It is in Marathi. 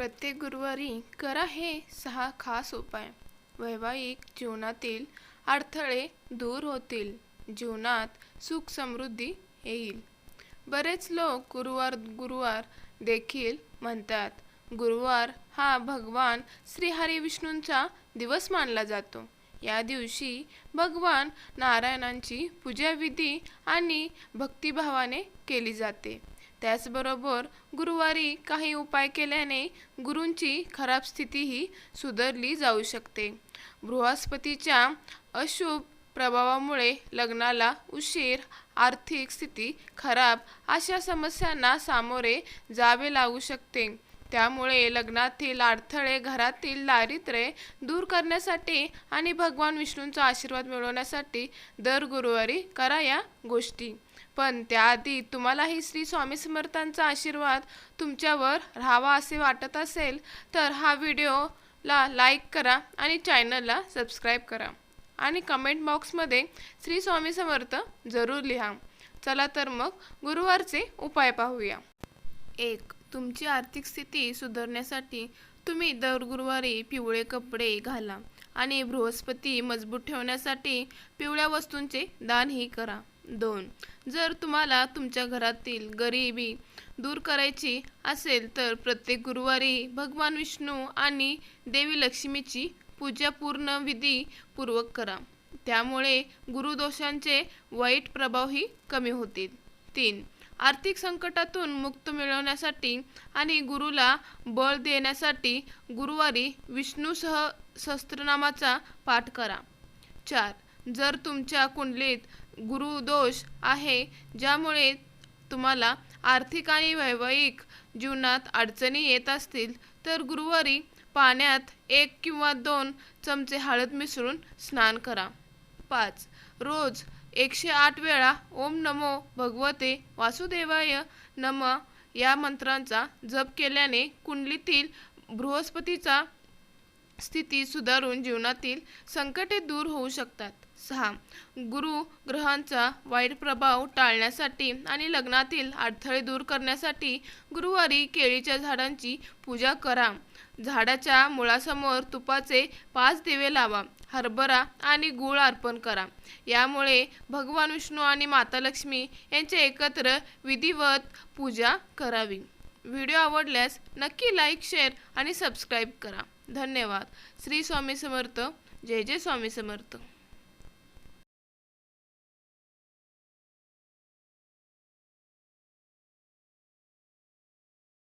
प्रत्येक गुरुवारी करा हे सहा खास उपाय. वैवाहिक जीवनातील अडथळे दूर होतील. जीवनात सुख समृद्धी येईल. बरेच लोक गुरुवार गुरुवार देखील म्हणतात. गुरुवार हा भगवान श्रीहरी विष्णूंचा दिवस मानला जातो. या दिवशी भगवान नारायणांची पूजाविधी आणि भक्तिभावाने केली जाते. त्याचबरोबर गुरुवारी काही उपाय केल्याने गुरूंची खराब स्थितीही सुधारली जाऊ शकते. बृहस्पतीच्या अशुभ प्रभावामुळे लग्नाला उशीर आर्थिक स्थिती खराब अशा समस्यांना सामोरे जावे लागू शकते. त्यामुळे लग्नातील अडथळे घरातील दारिद्र्य दूर करण्यासाठी आणि भगवान विष्णूंचा आशीर्वाद मिळवण्यासाठी दर गुरुवारी करा या गोष्टी. पण त्याआधी तुम्हालाही श्री स्वामी समर्थांचा आशीर्वाद तुमच्यावर राहावा असे वाटत असेल तर हा व्हिडिओला लाईक करा आणि चॅनलला सबस्क्राईब करा. आणि कमेंट बॉक्समध्ये श्री स्वामी समर्थ जरूर लिहा. चला तर मग गुरुवारचे उपाय पाहूया. एक तुमची आर्थिक स्थिती सुधारण्यासाठी तुम्ही दर गुरुवारी पिवळे कपडे घाला आणि बृहस्पती मजबूत ठेवण्यासाठी पिवळ्या वस्तूंचे दानही करा. दोन जर तुम्हाला तुमच्या घरातील गरिबी दूर करायची असेल तर प्रत्येक गुरुवारी भगवान विष्णू आणि देवी लक्ष्मीची पूजा पूर्ण विधीपूर्वक करा. त्यामुळे गुरुदोषांचे वाईट प्रभावही कमी होतील. तीन आर्थिक संकटातून मुक्त मिळवण्यासाठी आणि गुरुला बळ देण्यासाठी गुरुवारी विष्णूसह सहस्त्रनामाचा पाठ करा. चार जर तुमच्या कुंडलीत गुरुदोष आहे ज्यामुळे तुम्हाला आर्थिक आणि वैवाहिक जीवनात अडचणी येत असतील तर गुरुवारी पाण्यात एक किंवा दोन चमचे हळद मिसळून स्नान करा. पाच रोज एकशे आठ वेळा ओम नमो भगवते वासुदेवाय नम या मंत्रांचा जप केल्याने कुंडलीतील बृहस्पतीचा स्थिती सुधारून जीवनातील संकटे दूर होऊ शकतात. सहा. गुरु ग्रहांचा वाईट प्रभाव टाळण्यासाठी आणि लग्नातील अडथळे दूर करण्यासाठी गुरुवारी केळीच्या झाडांची पूजा करा. झाडाच्या मुळासमोर तुपाचे पाच दिवे लावा. हरभरा आणि गूळ अर्पण करा. यामुळे भगवान विष्णू आणि माता लक्ष्मी यांचे एकत्र विधिवत पूजा करावी. व्हिडिओ आवडल्यास नक्की लाईक शेअर आणि सबस्क्राईब करा. धन्यवाद. श्री स्वामी समर्थ. जय जय स्वामी समर्थ.